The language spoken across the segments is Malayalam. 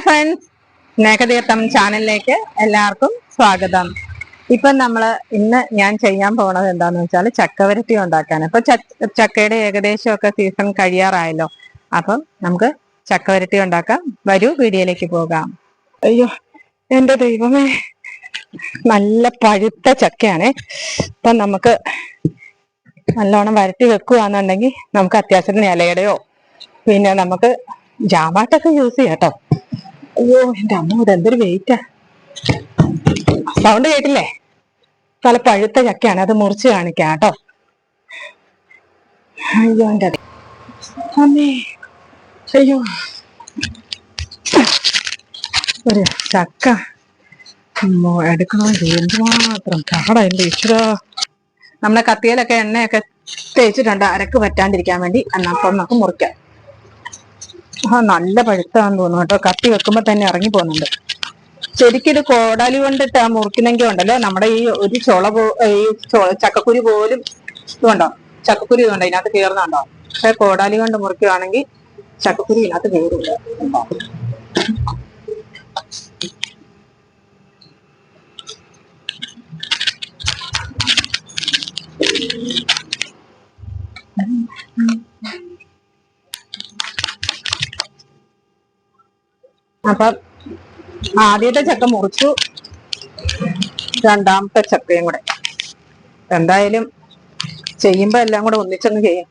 Hi friends. സ്നേഹതീർത്ഥം ചാനലിലേക്ക് എല്ലാവർക്കും സ്വാഗതം. ഇപ്പം നമ്മൾ ഇന്ന് ഞാൻ ചെയ്യാൻ പോണത് എന്താന്ന് വെച്ചാൽ ചക്കവരട്ടി ഉണ്ടാക്കാൻ. അപ്പൊ ചക്കയുടെ ഏകദേശമൊക്കെ സീസൺ കഴിയാറായല്ലോ. അപ്പം നമുക്ക് ചക്കവരട്ടി ഉണ്ടാക്കാം. വരൂ വീഡിയോയിലേക്ക് പോകാം. അയ്യോ എന്റെ ദൈവമേ. നല്ല പഴുത്ത ചക്കയാണ്. ഇപ്പം നമുക്ക് നല്ലോണം വരട്ടി വെക്കുകയാണെന്നുണ്ടെങ്കിൽ നമുക്ക് അത്യാവശ്യത്തിന് ഇലയുടെയോ പിന്നെ നമുക്ക് ജാമാട്ടൊക്കെ യൂസ് ചെയ്യാം കേട്ടോ. അയ്യോ എന്റെ അമ്മ ഇവിടെ എന്തൊരു വെയിറ്റാ സൗണ്ട് കേട്ടില്ലേ? പല പഴുത്ത ചക്കയാണ് അത് മുറിച്ച് കാണിക്കാം കേട്ടോ. അയ്യോ എന്റെ അമ്മേ. അയ്യോ. ഒരു ചക്ക. എടുക്കണോ എന്തുമാത്രം കാടാ എന്റെ ഈശ്വര. നമ്മളെ കത്തിയിലൊക്കെ എണ്ണയൊക്കെ തേച്ചിട്ടുണ്ട് അരക്ക് പറ്റാണ്ടിരിക്കാൻ വേണ്ടി. എന്നപ്പം നമുക്ക് മുറിക്കാം. ആ നല്ല പഴുത്താന്ന് തോന്നുന്നു കേട്ടോ. കത്തി വെക്കുമ്പോ തന്നെ ഇറങ്ങി പോകുന്നുണ്ട് ശരിക്കും ഇത് കോടാലി കൊണ്ടിട്ട് മുറിക്കുന്നെങ്കിൽ ഉണ്ടല്ലോ. നമ്മുടെ ഈ ഒരു ചുള ഈ ചക്കക്കുരി പോലും ഇതുണ്ടോ? ചക്കക്കുരു ഇതുണ്ടോ? ഇതിനകത്ത് കയറുന്നുണ്ടോ പക്ഷെ കോടാലി കൊണ്ട് മുറിക്കുകയാണെങ്കിൽ ചക്കക്കുരി ഇതിനകത്ത് കയറില്ല ഉണ്ടോ? അപ്പം ആദ്യത്തെ ചക്ക മുറിച്ചു. രണ്ടാമത്തെ ചക്കയും കൂടെ. എന്തായാലും ചെയ്യുമ്പോ എല്ലാം കൂടെ ഒന്നിച്ചങ്ങ് ചെയ്യും.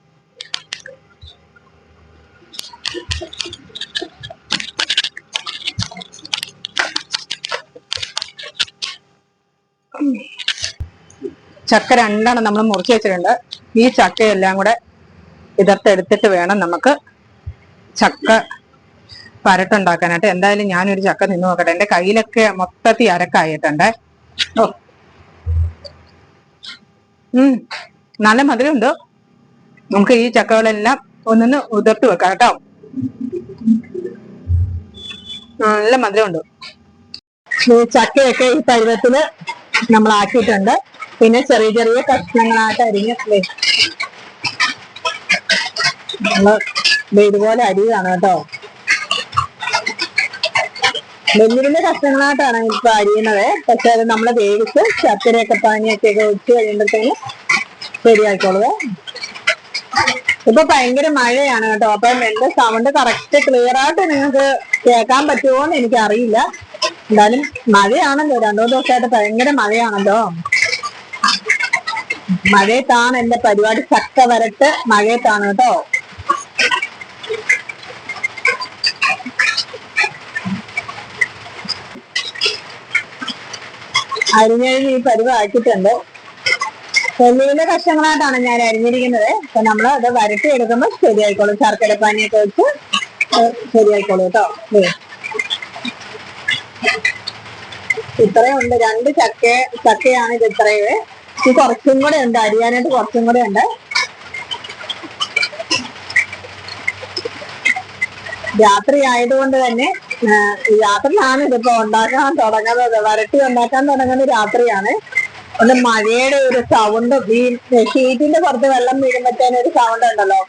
ചക്ക രണ്ടാണ് നമ്മൾ മുറിച്ച് വെച്ചിട്ടുണ്ട്. ഈ ചക്കയെല്ലാം കൂടെ ഇതർത്തെടുത്തിട്ട് വേണം നമുക്ക് ചക്ക പരട്ടുണ്ടാക്കാനായിട്ട് എന്തായാലും ഞാനൊരു ചക്ക നിന്ന് നോക്കട്ടെ. എന്റെ കയ്യിലൊക്കെ മൊത്തത്തിൽ അരക്കായിട്ടുണ്ട്. ഉം. നല്ല മധുരമുണ്ട്. നമുക്ക് ഈ ചക്കകളെല്ലാം ഒന്നൊന്ന് ഉതിർത്ത് വെക്കാം കേട്ടോ. നല്ല മധുരമുണ്ട്. ഈ ചക്കയൊക്കെ ഈ പരുവത്തിൽ നമ്മൾ ആക്കിയിട്ടുണ്ട്. പിന്നെ ചെറിയ ചെറിയ കഷ്ണങ്ങളായിട്ട് അരിഞ്ഞ നമ്മൾ ഇതുപോലെ അരിയാണ് കേട്ടോ. വലിയ കഷ്ണങ്ങളായിട്ടാണ് ഇപ്പൊ അരിയുന്നത് പക്ഷെ അത് നമ്മളെ വേവിച്ച് ശർക്കരയൊക്കെ പാനിയൊക്കെ ഒഴിച്ച് കഴിയുമ്പോഴത്തേന് ശരിയായിക്കോളുവേ. ഇപ്പൊ ഭയങ്കര മഴയാണ് കേട്ടോ. അപ്പം എന്റെ സൗണ്ട് കറക്റ്റ് ക്ലിയർ ആയിട്ട് നിങ്ങൾക്ക് കേൾക്കാൻ പറ്റുമോ എന്ന് എനിക്ക് അറിയില്ല എന്തായാലും മഴയാണല്ലോ. രണ്ടു ദിവസമായിട്ട് ഭയങ്കര മഴയാണല്ലോ. മഴയത്താണ് എന്റെ പരിപാടി. ചക്ക വരട്ട് മഴയത്താണ് കേട്ടോ. അരിഞ്ഞഴിഞ്ഞ് ഈ പരുവം ആക്കിയിട്ടുണ്ട്. വലിയ വലിയ കഷ്ണങ്ങളായിട്ടാണ് ഞാൻ അരിഞ്ഞിരിക്കുന്നത്. അപ്പൊ നമ്മൾ അത് വരട്ടി എടുക്കുമ്പോൾ ശരിയായിക്കോളും. ശർക്കര പാനിയൊക്കെ വെച്ച് ശരിയായിക്കോളൂ കേട്ടോ. ഇത്രയും ഉണ്ട്. രണ്ട് ചക്ക ചക്കയാണ് ഇത് ഇത്രയേ ഇത് കുറച്ചും കൂടെ ഉണ്ട്. അരിയാനായിട്ട് കുറച്ചും കൂടെ ഉണ്ട്. രാത്രി ആയതുകൊണ്ട് തന്നെ രാത്രിയാണ് ഇതിപ്പോ ഉണ്ടാക്കാൻ തുടങ്ങുന്നത്. വരട്ടി ഉണ്ടാക്കാൻ തുടങ്ങുന്ന രാത്രിയാണ്. ഒന്ന് മഴയുടെ ഒരു സൗണ്ട് ഈ ഷീറ്റിന്റെ പുറത്ത് വെള്ളം വീഴുമ്പത്തേന് ഒരു സൗണ്ട് ഉണ്ടല്ലോ.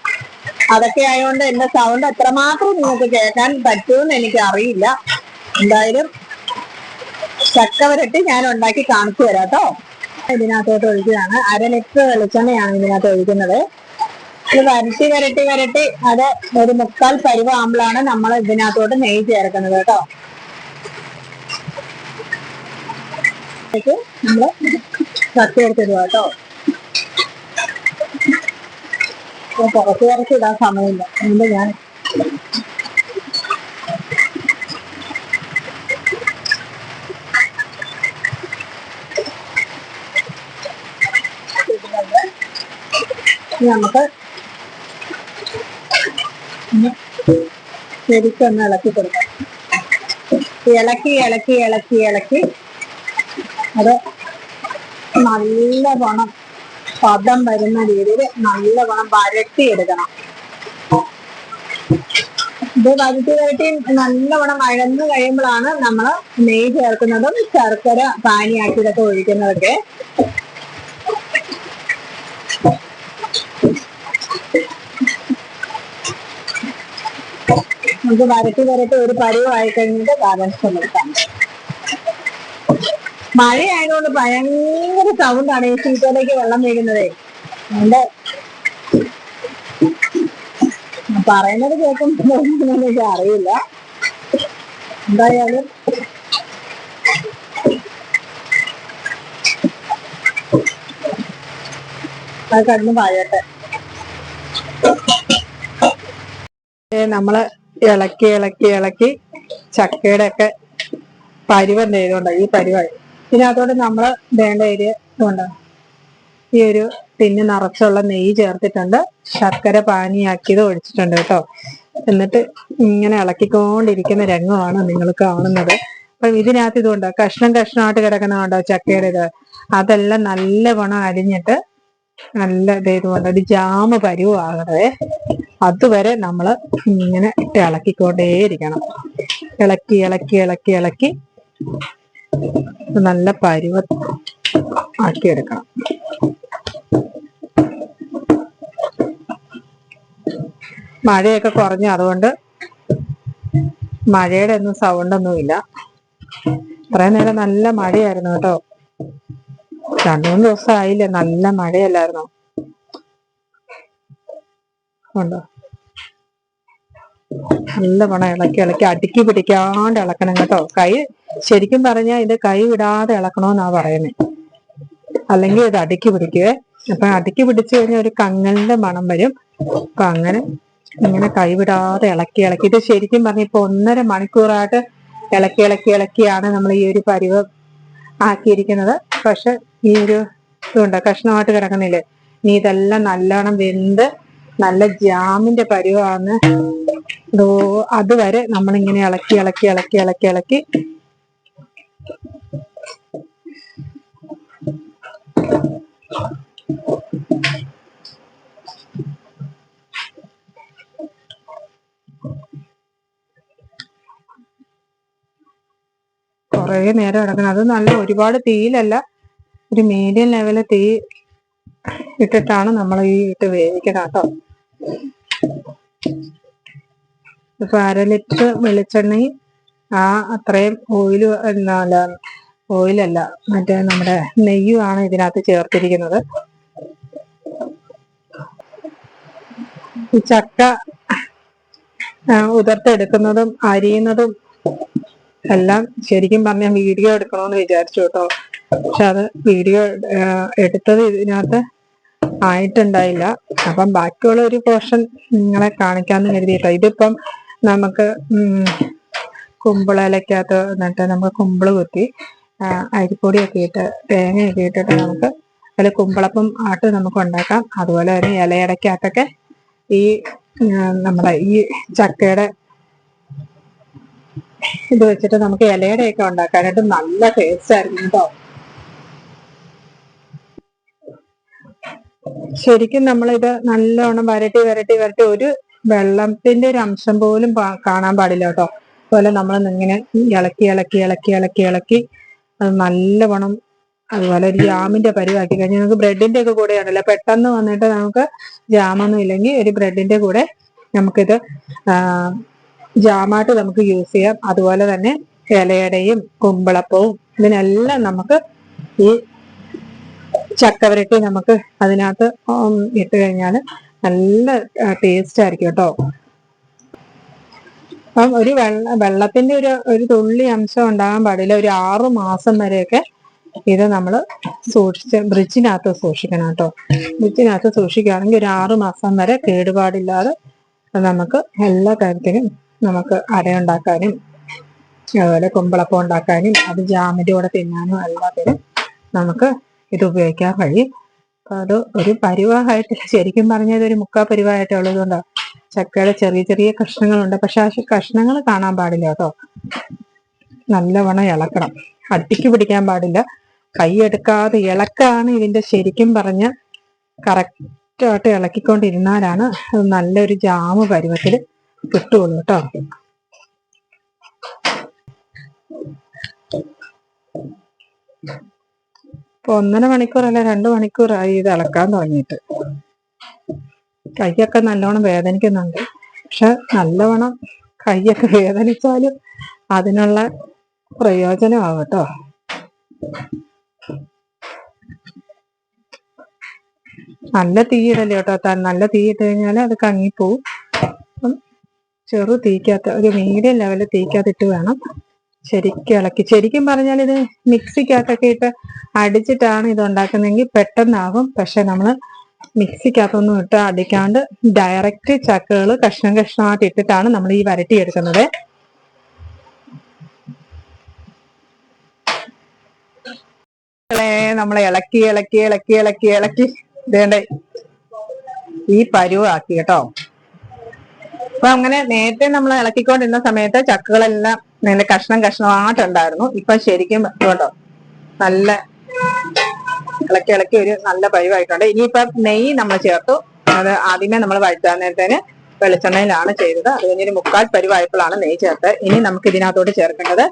അതൊക്കെ ആയതുകൊണ്ട് എന്റെ സൗണ്ട് എത്രമാത്രം നിങ്ങൾക്ക് കേൾക്കാൻ പറ്റുമെന്ന് എനിക്ക് അറിയില്ല എന്തായാലും ചക്ക വരട്ടി ഞാൻ ഉണ്ടാക്കി കാണിച്ചു തരാം കേട്ടോ. ഇതിനകത്തോട്ട് ഒഴിക്കുകയാണ്. അര ലിറ്റർ വെളിച്ചെണ്ണയാണ് ഇതിനകത്ത് ഒഴിക്കുന്നത്. ഇത് വരട്ടി വരട്ടി വരട്ടി. അത് ഒരു മുക്കാൽ പരുവാകുമ്പോഴാണ് നമ്മൾ ഇതിനകത്തോട്ട് നെയ്യ് ചേർക്കുന്നത് കേട്ടോ. നമ്മൾ കത്തിയെടുത്തിടുക കേട്ടോ. കുറച്ച് കുറച്ച് ഇടാൻ സമയമില്ല. അതുകൊണ്ട് ഞാൻ നമുക്ക് ശരിക്കൊന്ന് ഇളക്കി കൊടുക്കാം. ഇളക്കി ഇളക്കി ഇളക്കി ഇളക്കി. അത് നല്ലവണ്ണം പദം വരുന്ന രീതിയിൽ നല്ലവണ്ണം വരട്ടി എടുക്കണം ഇത് വരട്ടി വരട്ടി നല്ലവണ്ണം വഴന്നു കഴിയുമ്പോഴാണ് നമ്മൾ നെയ്യ് ചേർക്കുന്നതും ശർക്കര പാനിയാക്കിയതൊക്കെ ഒഴിക്കുന്നതൊക്കെ നമുക്ക് വരട്ടി വരട്ടി ഒരു പരുവായി കഴിഞ്ഞിട്ട് ബാലൻസ് നിർത്താം മഴയായതുകൊണ്ട് ഭയങ്കര സൗണ്ടാണ് ഈ ചീറ്റയിലേക്ക് വെള്ളം വീഴുന്നതേ. അതുകൊണ്ട് പറയുന്നത് കേൾക്കുമ്പോൾ അറിയില്ല. എന്തായാലും അത് കണ്ണു പറയട്ടെ നമ്മൾ ഇളക്കി ഇളക്കി ഇളക്കി ചക്കയുടെ ഒക്കെ പരുവം ചെയ്തോണ്ട ഈ പരുവായി. അതോടെ നമ്മൾ വേണ്ട ഏരിയ ഇതുണ്ട് ഈ ഒരു ടിന്ന് നിറച്ചുള്ള നെയ്യ് ചേർത്തിട്ടുണ്ട്. ശർക്കര പാനിയാക്കിയത് ഒഴിച്ചിട്ടുണ്ട് കേട്ടോ. എന്നിട്ട് ഇങ്ങനെ ഇളക്കിക്കൊണ്ടിരിക്കുന്ന രംഗമാണ് നിങ്ങൾ കാണുന്നത്. അപ്പം ഇതിനകത്ത് ഇതുണ്ട് കഷ്ണം കഷ്ണമായിട്ട് കിടക്കുന്നതുകൊണ്ടോ ചക്കയുടെ ഇത്. അതെല്ലാം നല്ല ഗുണം അരിഞ്ഞിട്ട് നല്ല ഇതേതുപോലെ ഒരു ജാമ് പരുവാകണേ അതുവരെ നമ്മൾ ഇങ്ങനെ ഇളക്കിക്കൊണ്ടേയിരിക്കണം. ഇളക്കി ഇളക്കി ഇളക്കി ഇളക്കി നല്ല പരുവ ആക്കിയെടുക്കണം. മഴയൊക്കെ കുറഞ്ഞു. അതുകൊണ്ട് മഴയുടെ ഒന്നും സൗണ്ട് ഒന്നുമില്ല. ഇത്രയും നേരം നല്ല മഴയായിരുന്നു കേട്ടോ. രണ്ടു മൂന്ന് ദിവസം ആയില്ലേ നല്ല മഴയല്ലായിരുന്നോ? ഉണ്ടോ? നല്ല പണം ഇളക്കി ഇളക്കി അടുക്കി പിടിക്കാണ്ട് ഇളക്കണം കേട്ടോ. കൈ ശരിക്കും പറഞ്ഞാൽ ഇത് കൈ വിടാതെ ഇളക്കണമെന്നാ പറയുന്നത് അല്ലെങ്കിൽ ഇത് അടുക്കി പിടിക്കുവേ. അപ്പൊ അടുക്കി പിടിച്ചു കഴിഞ്ഞാൽ ഒരു കങ്ങലിന്റെ മണം വരും. അപ്പൊ അങ്ങനെ ഇങ്ങനെ കൈവിടാതെ ഇളക്കി ഇളക്കി. ഇത് ശരിക്കും പറഞ്ഞ ഇപ്പൊ ഒന്നര മണിക്കൂറായിട്ട് ഇളക്കി ഇളക്കി ഇളക്കിയാണ് നമ്മൾ ഈ ഒരു പരുവം ആക്കിയിരിക്കുന്നത്. പക്ഷെ ഈ ഒരു ഇതുണ്ട് കഷ്ണമായിട്ട് കിടക്കുന്നില്ലേ? നീ ഇതെല്ലാം നല്ലോണം വെന്ത് നല്ല ജാമിന്റെ പരുവാന്ന് അതുവരെ നമ്മളിങ്ങനെ ഇളക്കി ഇളക്കി ഇളക്കി ഇളക്കി ഇളക്കി. കുറേ നേരം ഇടക്കണം അത് നല്ല ഒരുപാട് തീയിലല്ല ഒരു മീഡിയം ലെവലിൽ തീ ഇട്ടിട്ടാണ് നമ്മൾ ഈ ഇട്ട് വേവിക്കണം കേട്ടോ. ഇപ്പൊ അര ലിറ്റർ വെളിച്ചെണ്ണയും ആ അത്രയും ഓയിൽ എന്നല്ല ഓയിലല്ല മറ്റേ നമ്മുടെ നെയ്യുമാണ് ഇതിനകത്ത് ചേർത്തിരിക്കുന്നത്. ഈ ചക്ക ഉതിർത്തെടുക്കുന്നതും അരിയുന്നതും എല്ലാം ശരിക്കും പറഞ്ഞാൽ വീഡിയോ എടുക്കണമെന്ന് വിചാരിച്ചു കേട്ടോ. പക്ഷെ അത് വീഡിയോ എടുത്തത് ഇതിനകത്ത് ആയിട്ടുണ്ടായില്ല. അപ്പം ബാക്കിയുള്ള ഒരു പോർഷൻ നിങ്ങളെ കാണിക്കാന്ന് കരുതിയിട്ടോ. ഇതിപ്പം നമുക്ക് കുമ്പിളയിലക്കകത്ത് എന്നിട്ട് നമുക്ക് കുമ്പിൾ കുത്തി അരിപ്പൊടിയൊക്കെ ഇട്ട് തേങ്ങയൊക്കെ ഇട്ടിട്ട് നമുക്ക് അതിൽ കുമ്പിളപ്പം ആട്ട് നമുക്ക് ഉണ്ടാക്കാം. അതുപോലെ തന്നെ ഇലയടക്കകത്തൊക്കെ ഈ നമ്മുടെ ഈ ചക്കയുടെ ഇത് വെച്ചിട്ട് നമുക്ക് ഇലയുടെയൊക്കെ ഉണ്ടാക്കാനായിട്ട് നല്ല ടേസ്റ്റ് ആയിരുന്നു കേട്ടോ. ശരിക്കും നമ്മളിത് നല്ലോണം വരട്ടി വരട്ടി വരട്ടി ഒരു വെള്ളത്തിന്റെ ഒരു അംശം പോലും കാണാൻ പാടില്ല കേട്ടോ. അതുപോലെ നമ്മൾ ഇങ്ങനെ ഇളക്കി ഇളക്കി ഇളക്കി ഇളക്കി ഇളക്കി അത് നല്ലവണ്ണം അതുപോലെ ഒരു ജാമിന്റെ പരിവാക്കി കഴിഞ്ഞാൽ നമുക്ക് ബ്രെഡിന്റെ ഒക്കെ കൂടെ ഉണ്ടല്ലോ പെട്ടെന്ന് വന്നിട്ട് നമുക്ക് ജാമൊന്നും ഇല്ലെങ്കിൽ ഒരു ബ്രെഡിന്റെ കൂടെ നമുക്കിത് ജാമായിട്ട് നമുക്ക് യൂസ് ചെയ്യാം. അതുപോലെ തന്നെ ഇലയടയും കുമ്പളപ്പവും ഇതിനെല്ലാം നമുക്ക് ഈ ചക്കവരട്ടി നമുക്ക് അതിനകത്ത് ഇട്ട് കഴിഞ്ഞാൽ നല്ല ടേസ്റ്റ് ആയിരിക്കും കേട്ടോ. അപ്പം ഒരു വെള്ള വെള്ളത്തിന്റെ ഒരു ഒരു തുള്ളി അംശം ഉണ്ടാകാൻ പാടില്ല. ഒരു ആറു മാസം വരെയൊക്കെ ഇത് നമ്മൾ സൂക്ഷിച്ച് ബ്രിഡ്ജിനകത്ത് സൂക്ഷിക്കണം കേട്ടോ. ബ്രിഡ്ജിനകത്ത് സൂക്ഷിക്കുകയാണെങ്കിൽ ഒരു ആറു മാസം വരെ കേടുപാടില്ലാതെ നമുക്ക് എല്ലാ കാര്യത്തിനും നമുക്ക് അരയുണ്ടാക്കാനും അതുപോലെ കുമ്പളപ്പം ഉണ്ടാക്കാനും അത് ജാമിന്റെ കൂടെ തിന്നാനും എല്ലാത്തിനും നമുക്ക് ഇത് ഉപയോഗിക്കാൻ അപ്പൊ അത് ഒരു പരിവാഹമായിട്ടില്ല ശരിക്കും പറഞ്ഞത് ഒരു മുക്കാ പരുവായിട്ട് ഉള്ളതുകൊണ്ടാണ് ചക്കയുടെ ചെറിയ ചെറിയ കഷ്ണങ്ങളുണ്ട്. പക്ഷെ ആ കഷ്ണങ്ങൾ കാണാൻ പാടില്ല കേട്ടോ. നല്ലവണ്ണം ഇളക്കണം. അടുപ്പിക്ക് പിടിക്കാൻ പാടില്ല. കൈ എടുക്കാതെ ഇളക്കാണ് ഇതിന്റെ ശരിക്കും പറഞ്ഞ കറക്റ്റായിട്ട് ഇളക്കിക്കൊണ്ടിരുന്നാലാണ് അത് നല്ലൊരു ജാമ് പരുവത്തിൽ കിട്ടുള്ളൂ കേട്ടോ. ഇപ്പൊ ഒന്നര മണിക്കൂറല്ല രണ്ട് മണിക്കൂറായി ഇത് ഇളക്കാൻ തുടങ്ങിയിട്ട്. കൈയൊക്കെ നല്ലോണം വേദനിക്കുന്നുണ്ട്. പക്ഷെ നല്ലവണ്ണം കൈയൊക്കെ വേദനിച്ചാലും അതിനുള്ള പ്രയോജനമാവും കേട്ടോ നല്ല തീയിടല്ലേ കേട്ടോ നല്ല തീയിട്ട് കഴിഞ്ഞാൽ അത് കങ്ങിപ്പോവും. ചെറു തീക്കകത്ത് ഒരു മീഡിയം ലെവലിൽ തീക്കകത്തിട്ട് വേണം ശരിക്കും ഇളക്കി. ശരിക്കും പറഞ്ഞാൽ ഇത് മിക്സിക്കകത്തൊക്കെ ഇട്ട് അടിച്ചിട്ടാണ് ഇത് ഉണ്ടാക്കുന്നതെങ്കിൽ പെട്ടെന്നാകും. പക്ഷെ നമ്മൾ മിക്സിക്കകത്തൊന്നും ഇട്ട് അടിക്കാണ്ട് ഡയറക്റ്റ് ചക്കകൾ കഷ്ണം കഷ്ണമായിട്ട് ഇട്ടിട്ടാണ് നമ്മൾ ഈ വരട്ടി എടുക്കുന്നത് നമ്മൾ ഇളക്കി ഇളക്കി ഇളക്കി ഇളക്കി ഇളക്കി. ഇതേണ്ട? ഈ പരുവാക്കി കേട്ടോ. അപ്പൊ അങ്ങനെ നേരത്തെ നമ്മൾ ഇളക്കിക്കൊണ്ടിരുന്ന സമയത്ത് ചക്കകളെല്ലാം നല്ല കഷ്ണം കഷ്ണമായിട്ടുണ്ടായിരുന്നു. ഇപ്പൊ ശരിക്കും കേട്ടോ നല്ല ഇളക്കി ഇളക്കി ഒരു നല്ല പഴുവായിട്ടുണ്ട് ഇനിയിപ്പം നെയ്യ് നമ്മൾ ചേർത്തു. അത് ആദ്യമേ നമ്മൾ വഴുത്താൻ നേരത്തേന് വെളിച്ചെണ്ണയിലാണ് ചെയ്തത്. അത് കഴിഞ്ഞൊരു മുക്കാൽ പരുവായപ്പോഴാണ് നെയ്യ് ചേർത്ത് ഇനി നമുക്ക് ഇതിനകത്തോട്ട് ചേർക്കേണ്ടത്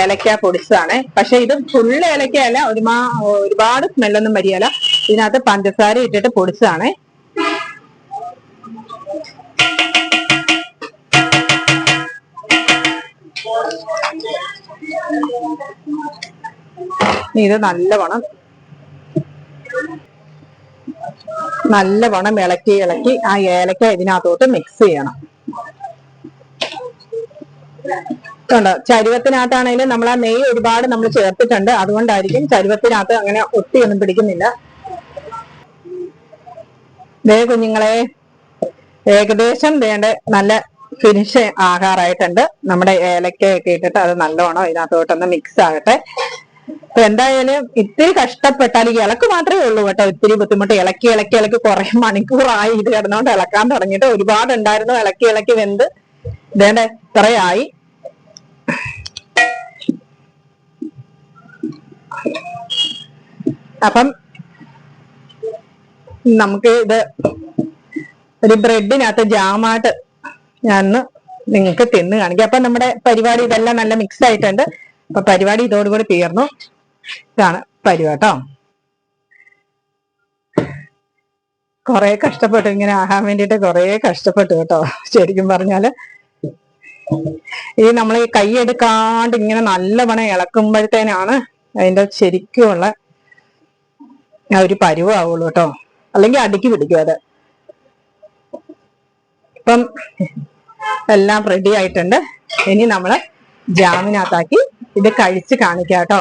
ഏലക്ക പൊടിച്ചതാണ്. പക്ഷെ ഇത് ഫുള്ള് ഏലക്കയല്ല ഒരുമാ ഒരുപാട് സ്മെല്ലൊന്നും വരികയല്ല. ഇതിനകത്ത് പഞ്ചസാര ഇട്ടിട്ട് പൊടിച്ചതാണ്. ഇത് നല്ല വണം ഇളക്കി ഇളക്കി ആ ഏലക്ക ഇതിനകത്തോട്ട് മിക്സ് ചെയ്യണം. കണ്ടോ? ചരുവത്തിനകത്താണെങ്കിലും നമ്മൾ ആ നെയ്യ് ഒരുപാട് നമ്മൾ ചേർത്തിട്ടുണ്ട്. അതുകൊണ്ടായിരിക്കും ചരുവത്തിനകത്ത് അങ്ങനെ ഒട്ടിയൊന്നും പിടിക്കുന്നില്ല. ദേ കുഞ്ഞുങ്ങളെ ഏകദേശം വേണ്ട നല്ല ഫിനിഷ് ആകാറായിട്ടുണ്ട്. നമ്മുടെ ഏലക്കയൊക്കെ ഇട്ടിട്ട് അത് നല്ലോണം ഇതിനകത്തോട്ടൊന്ന് മിക്സ് ആകട്ടെ. അപ്പൊ എന്തായാലും ഇത്തിരി കഷ്ടപ്പെട്ടാൽ ഇളക്ക് മാത്രമേ ഉള്ളൂ കേട്ടോ. ഇത്തിരി ബുദ്ധിമുട്ട്. ഇളക്കി ഇളക്കി ഇളക്കി കുറെ മണിക്കൂറായി. ഇത് കിടന്നോണ്ട് ഇളക്കാൻ തുടങ്ങിയിട്ട് ഒരുപാട് ഉണ്ടായിരുന്നു ഇളക്കി ഇളക്കി വെന്ത്. ഇതേണ്ട? ഇത്രയായി. അപ്പം നമുക്ക് ഇത് ഒരു ബ്രെഡിനകത്ത് ജാമായിട്ട് ഞാൻ നിങ്ങൾക്ക് തിന്ന് കാണിക്കാം. അപ്പൊ നമ്മുടെ പരിപാടി ഇതെല്ലാം നല്ല മിക്സ് ആയിട്ടുണ്ട്. അപ്പൊ പരിപാടി ഇതോടുകൂടി തീർന്നു. ഇതാണ് പരിപാട്ടോ കുറെ കഷ്ടപ്പെട്ടു. ഇങ്ങനെ ആകാൻ വേണ്ടിയിട്ട് കൊറേ കഷ്ടപ്പെട്ടു കേട്ടോ. ശരിക്കും പറഞ്ഞാൽ. ഈ നമ്മൾ ഈ കൈ എടുക്കാണ്ട് ഇങ്ങനെ നല്ലവണ്ണം ഇളക്കുമ്പോഴത്തേനാണ് അതിന്റെ ശരിക്കുമുള്ള ആ ഒരു പരുവാവുള്ളൂ കേട്ടോ. അല്ലെങ്കിൽ അടുക്കി പിടിക്കും അത്. ഇപ്പം എല്ലാം റെഡി ആയിട്ടുണ്ട്. ഇനി നമ്മൾ ജാമിനകത്താക്കി ഇത് കഴിച്ച് കാണിക്കാം കേട്ടോ.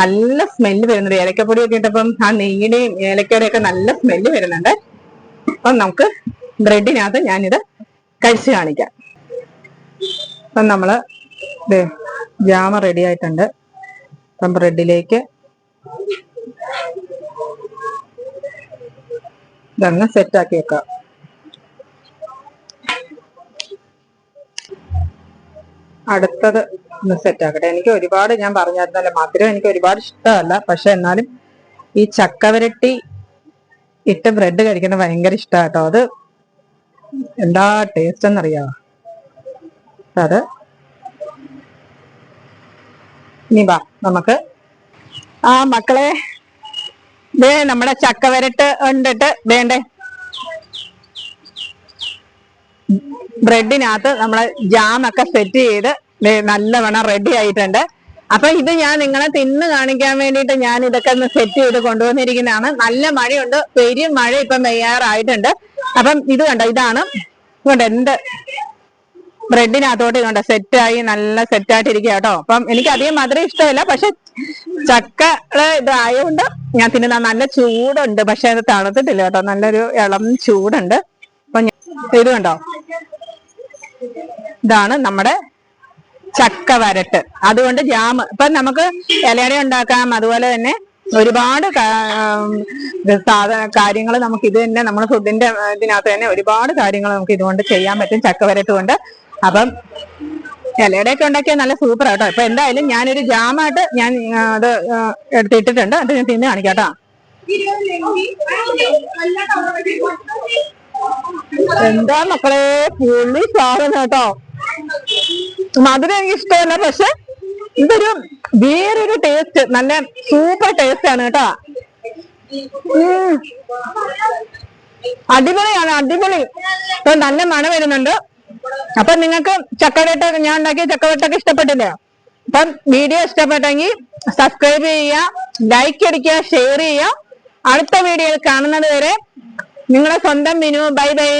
നല്ല സ്മെല്ല് വരുന്നുണ്ട്. ഏലക്കപ്പൊടിയൊക്കെ ഇട്ടപ്പം ആ നെയ്യുടെയും ഏലക്കയുടെയും ഒക്കെ നല്ല സ്മെല്ല് വരുന്നുണ്ട്. അപ്പം നമുക്ക് ബ്രെഡിനകത്ത് ഞാനിത് കഴിച്ച് കാണിക്കാം. അപ്പം നമ്മൾ ദേ ജാമ റെഡി ആയിട്ടുണ്ട്. അപ്പം ബ്രെഡിലേക്ക് ഇതങ്ങ് സെറ്റാക്കി വെക്കാം. അടുത്തത് ഒന്ന് സെറ്റ് ആക്കട്ടെ. എനിക്ക് ഒരുപാട് ഞാൻ പറഞ്ഞായിരുന്നല്ലോ മധുരം എനിക്ക് ഒരുപാട് ഇഷ്ടമല്ല. പക്ഷെ എന്നാലും ഈ ചക്കവരട്ടി ഇട്ട് ബ്രെഡ് കഴിക്കുന്നത് ഭയങ്കര ഇഷ്ടമാണ് കേട്ടോ. അത് എന്താ ടേസ്റ്റ് എന്നറിയാമോ അത് ഇനി വാ നമുക്ക് ആ മക്കളെ ദേ നമ്മുടെ ചക്കവരട്ട് ഉണ്ടിട്ട് വേണ്ടേ? ബ്രെഡിനകത്ത് നമ്മൾ ജാമൊക്കെ സെറ്റ് ചെയ്ത് നല്ലവണ്ണം റെഡി ആയിട്ടുണ്ട്. അപ്പൊ ഇത് ഞാൻ നിങ്ങളെ തിന്ന് കാണിക്കാൻ വേണ്ടിയിട്ട് ഞാൻ ഇതൊക്കെ ഒന്ന് സെറ്റ് ചെയ്ത് കൊണ്ടുവന്നിരിക്കുന്നതാണ്. നല്ല മഴയുണ്ട്. പെരും മഴ ഇപ്പം പെയ്യാറായിട്ടുണ്ട്. അപ്പം ഇത് കണ്ട ഇതാണ് ഇതുകൊണ്ട് എന്ത് ബ്രെഡിനകത്തോട്ട് സെറ്റ് സെറ്റായി നല്ല സെറ്റായിട്ടിരിക്കുക കേട്ടോ. അപ്പം എനിക്ക് അധികം മധുരം ഇഷ്ടമില്ല പക്ഷെ ചക്ക ഇതായതുകൊണ്ട് ഞാൻ തിന്നുന്ന നല്ല ചൂടുണ്ട്. പക്ഷെ അത് തണുത്തിട്ടില്ല കേട്ടോ. നല്ലൊരു ഇളം ചൂടുണ്ട്. അപ്പൊ ഇത് കണ്ടോ? ഇതാണ് നമ്മുടെ ചക്ക വരട്ട് അതുകൊണ്ട് ജാം ഇപ്പൊ നമുക്ക് ഇലയട ഉണ്ടാക്കാം. അതുപോലെ തന്നെ ഒരുപാട് സാധന കാര്യങ്ങൾ നമുക്ക് ഇത് തന്നെ നമ്മുടെ ഫുഡിന്റെ ഇതിനകത്ത് തന്നെ ഒരുപാട് കാര്യങ്ങൾ നമുക്ക് ഇതുകൊണ്ട് ചെയ്യാൻ പറ്റും ചക്ക വരട്ട് കൊണ്ട്. അപ്പം ഇലയുടെയൊക്കെ ഉണ്ടാക്കിയാൽ നല്ല സൂപ്പർ ആട്ടോ. ഇപ്പൊ എന്തായാലും ഞാനൊരു ജാമായിട്ട് ഞാൻ അത് എടുത്തിട്ടിട്ടുണ്ട്. അത് ഞാൻ തിന്ന് കാണിക്കാം കേട്ടോ. എന്താ മക്കളെ? പുള്ളി സാധനം കേട്ടോ. മധുരം എനിക്ക് ഇഷ്ടമല്ല പക്ഷെ ഇതൊരു വേറൊരു ടേസ്റ്റ് നല്ല സൂപ്പർ ടേസ്റ്റ് ആണ് കേട്ടോ. അടിപൊളിയാണ് അടിപൊളി. ഇപ്പൊ നല്ല മഴ വരുന്നുണ്ട്. അപ്പൊ നിങ്ങൾക്ക് ചക്കവട്ട ഞാൻ ഉണ്ടാക്കിയ ചക്കവട്ടൊക്കെ ഇഷ്ടപ്പെട്ടില്ലേ? അപ്പം വീഡിയോ ഇഷ്ടപ്പെട്ടെങ്കിൽ സബ്സ്ക്രൈബ് ചെയ്യുക ലൈക്ക് അടിക്കുക ഷെയർ ചെയ്യുക. അടുത്ത വീഡിയോയിൽ കാണുന്നത് വരെ നിങ്ങളെ സ്വന്തം മിനു. Bye bye.